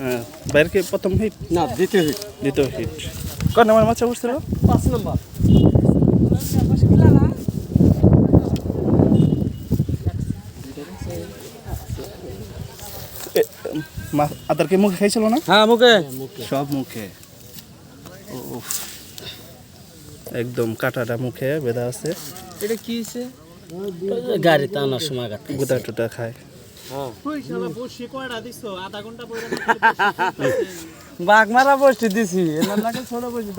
হ্যাঁ বাইরকে প্রথম হিট না দ্বিতীয় হিট দ্বিতীয় হিট কয় নাম্বার বাচ্চা উঠছিল পাঁচ নম্বর এ, মা- আদারকে মুখে খাইছিল না? হ্যাঁ মুখে। সব মুখে। উফ। একদম কাটাটা মুখে বেদা আছে। এটা কি হয়েছে গাড়িতে আনার সময় গুদা টুটা খায়। বাঘ মারা বসে দিছি? লাগে ছোট বসে